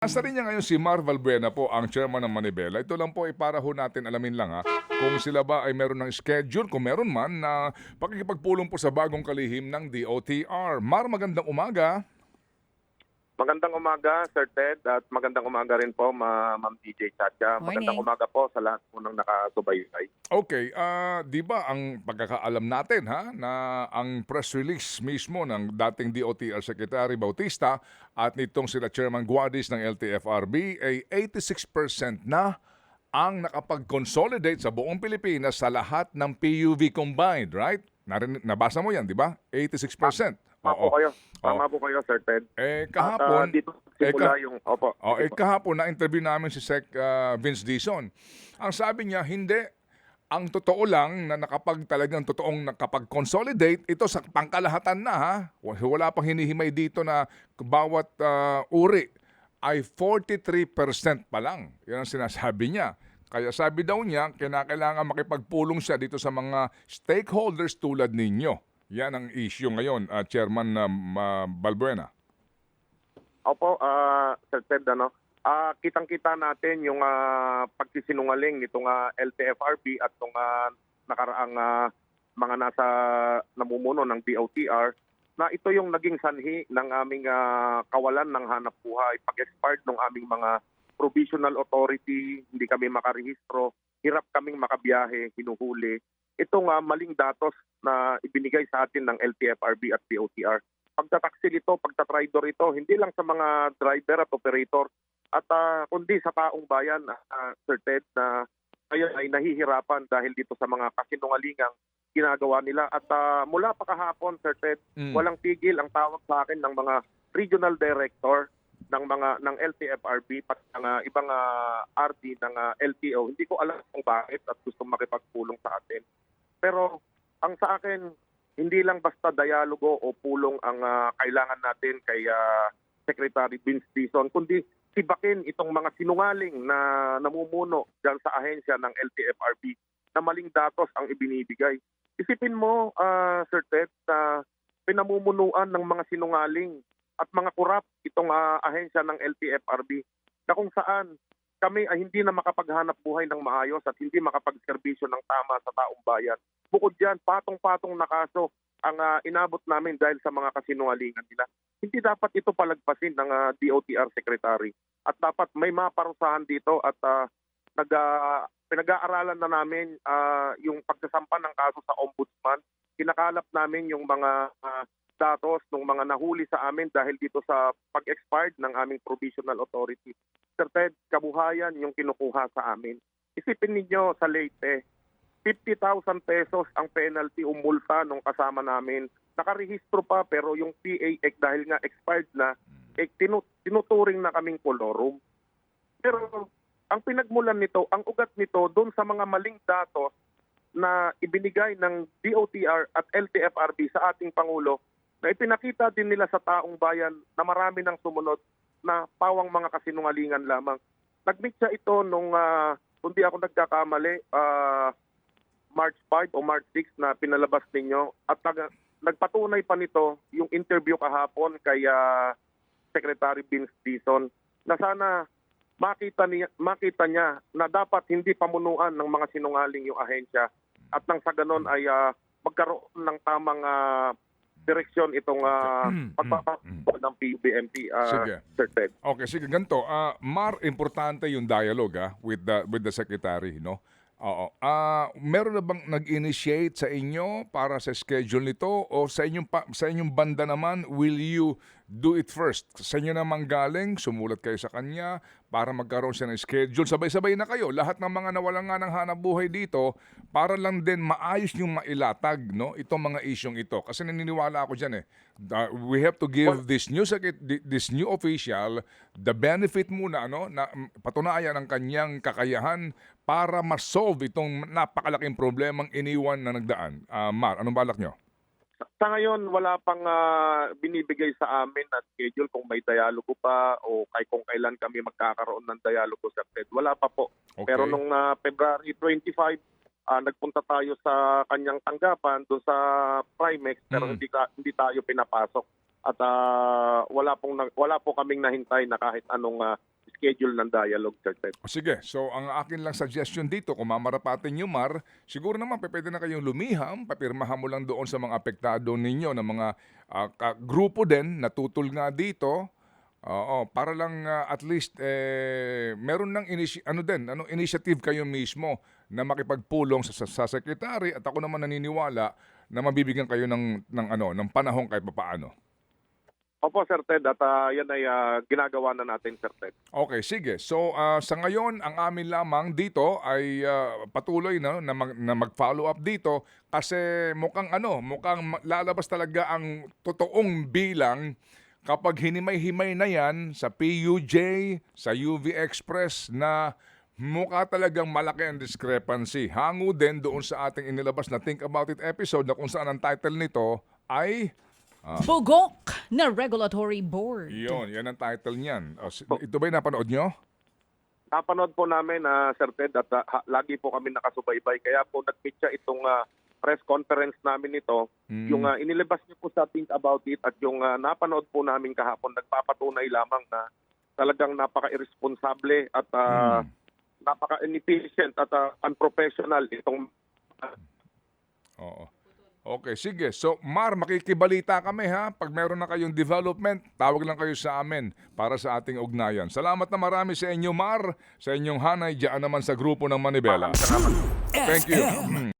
Nasa rin niya ngayon si Mar Valbuena po, ang chairman ng Manibela. Ito lang po, ay para ho natin alamin lang ha, kung sila ba ay meron ng schedule, kung meron man, na pakikipagpulong po sa bagong kalihim ng DOTR. Mar, magandang umaga. Magandang umaga, Sir Ted, at magandang umaga rin po, Ma Ma'am DJ Chacha. Morning. Magandang umaga po sa lahat po ng nakasubaybay. Okay, ah, di ba ang pagkakaalam natin ha, na ang press release mismo ng dating DOTR Secretary Bautista at nitong sila Chairman Guadis ng LTFRB ay 86% na ang nakapag-consolidate sa buong Pilipinas sa lahat ng PUV combined, right? Narin, nabasa mo yan, di ba? 86%. Tama Oo. po kayo. Tama po kayo, Sir Ted. Eh, At, kahapon, ah, dito eh, simula ka- yung... Opo. Oh, eh, po. kahapon na-interview namin si Sec ah, Vince Dizon. Ang sabi niya, hindi. Ang totoo lang na nakapag talagang totoong nakapag-consolidate, ito sa pangkalahatan na ha. Wala pang hinihimay dito na bawat ah, uri ay 43% pa lang. Yan ang sinasabi niya. Kaya sabi daw niya, kinakailangan makipagpulong siya dito sa mga stakeholders tulad ninyo. Yan ang issue ngayon, ah, Chairman um, ah, Balbuena. Opo, ah, Sir Ted, ano, ah, kitang-kita natin yung ah, pagsisinungaling nitong ah, LTFRB at itong ah, nakaraang ah, mga nasa namumuno ng DOTR na ito yung naging sanhi ng aming ah, kawalan ng hanap buhay. Pag-expired ng aming mga provisional authority, hindi kami makarehistro, hirap kaming makabiyahe, hinuhuli. Itong ah, maling datos na ibinigay sa atin ng LTFRB at DOTR pagtataksil ito, pagtatridor ito, hindi lang sa mga driver at operator, at ah, kundi sa taong bayan, ah, Sir Ted, na ngayon ay nahihirapan dahil dito sa mga kasinungalingang ginagawa nila. At ah, mula pa kahapon, Sir Ted, Mm. walang tigil ang tawag sa akin ng mga regional director ng mga ng LTFRB pati ng ah, ibang ah, RD ng ah, LTO. Hindi ko alam kung bakit at gusto makipagpulong sa atin. Pero ang sa akin, hindi lang basta dialogo o pulong ang ah, kailangan natin kay ah, Secretary Vince Dizon, kundi sibakin itong mga sinungaling na namumuno dyan sa ahensya ng LTFRB na maling datos ang ibinibigay. Isipin mo, ah, Sir Ted, na pinamumunuan ng mga sinungaling at mga kurap itong ah, ahensya ng LTFRB na kung saan kami ay hindi na makapaghanap buhay ng maayos at hindi makapagserbisyo ng tama sa taong bayan. Bukod dyan, patong-patong na kaso ang ah, inabot namin dahil sa mga kasinungalingan nila. Hindi dapat ito palagpasin ng ah, DOTR Secretary. At dapat may maparusahan dito at ah, nag, ah, pinag-aaralan na namin ah, yung pagsasampa ng kaso sa Ombudsman. Kinakalap namin yung mga ah, datos ng mga nahuli sa amin dahil dito sa pag-expired ng aming provisional authority. Sir Ted, kabuhayan yung kinukuha sa amin. Isipin ninyo sa Leyte, 50,000 pesos ang penalty o multa nung kasama namin. Nakarehistro pa pero yung PAX dahil nga expired na, eh, tinu- tinuturing na kaming kolorum. Pero ang pinagmulan nito, ang ugat nito doon sa mga maling datos na ibinigay ng DOTR at LTFRB sa ating Pangulo na ipinakita din nila sa taong bayan na marami ng sumunod na pawang mga kasinungalingan lamang. Nag-meet siya ito nung, ah, kung di ako nagkakamali, ah, March 5 o March 6 na pinalabas ninyo at nag- nagpatunay pa nito yung interview kahapon kay ah, Secretary Vince Dizon na sana makita niya, makita niya na dapat hindi pamunuan ng mga sinungaling yung ahensya at nang sa ganon ay ah, magkaroon ng tamang ah, direksyon itong uh, Mm, mm, pagpapakot ng PUBMP, ah, Sige. Sir Ted. Okay, sige, ganito. Ah, Mar, importante yung dialogue ah, with the with the secretary, no? Oo. Ah, meron na bang nag-initiate sa inyo para sa schedule nito o sa inyong pa, sa inyong banda naman will you do it first? Sa inyo naman galing, sumulat kayo sa kanya para magkaroon siya ng schedule. Sabay-sabay na kayo. Lahat ng mga nawalan nga ng hanap buhay dito para lang din maayos yung mailatag, no? Itong mga isyong ito. Kasi naniniwala ako diyan eh. Uh, we have to give this new this new official the benefit muna ano na mm, patunayan ang kanyang kakayahan para ma-solve itong napakalaking problemang iniwan na nagdaan. Ah, Mar, anong balak nyo? Sa ngayon, wala pang ah, binibigay sa amin na schedule kung may dialogo pa o kay kung kailan kami magkakaroon ng dialogo sa Ted. Wala pa po. Okay. Pero nung ah, February 25, ah, nagpunta tayo sa kanyang tanggapan doon sa Primex pero Mm. hindi, hindi tayo pinapasok. at ah, wala pong wala po kaming nahintay na kahit anong ah, schedule ng dialogue, Sir Ted. Sige, so ang akin lang suggestion dito, kung mamarapatin nyo, Mar, siguro naman pwede na kayong lumiham, papirmahan mo lang doon sa mga apektado ninyo, ng mga ah, ka- grupo din, natutol nga dito, Oo, para lang ah, at least eh, meron ng initi- ano din, ano initiative kayo mismo na makipagpulong sa, sa, sa secretary at ako naman naniniwala na mabibigyan kayo ng ng ano, ng panahon kahit papaano. Opo, Sir Ted, at ah, yan ay ah, ginagawa na natin, Sir Ted. Okay, sige. So ah, sa ngayon, ang amin lamang dito ay ah, patuloy na, na, mag, na mag-follow up dito kasi mukhang ano, mukhang lalabas talaga ang totoong bilang kapag hinimay-himay na yan sa PUJ, sa UV Express na mukha talagang malaki ang discrepancy. Hango din doon sa ating inilabas na Think About It episode na kung saan ang title nito ay Bugok na Regulatory Board. Yun, yan ang title niyan. O, si- ito ba yung napanood nyo? Napanood po namin, ah, Sir Ted, at ah, ha- lagi po kami nakasubaybay. Kaya po nag-meet siya itong ah, press conference namin ito. Mm. Yung ah, inilabas niyo po sa Think About It at yung ah, napanood po namin kahapon, nagpapatunay lamang na talagang napaka-irresponsable at ah, Mm. napaka-inefficient at ah, unprofessional itong Oo. Okay, sige. So, Mar, makikibalita kami ha. Pag meron na kayong development, tawag lang kayo sa amin para sa ating ugnayan. Salamat na marami sa inyo, Mar, sa inyong hanay, diyan naman sa grupo ng Manibela. Thank you.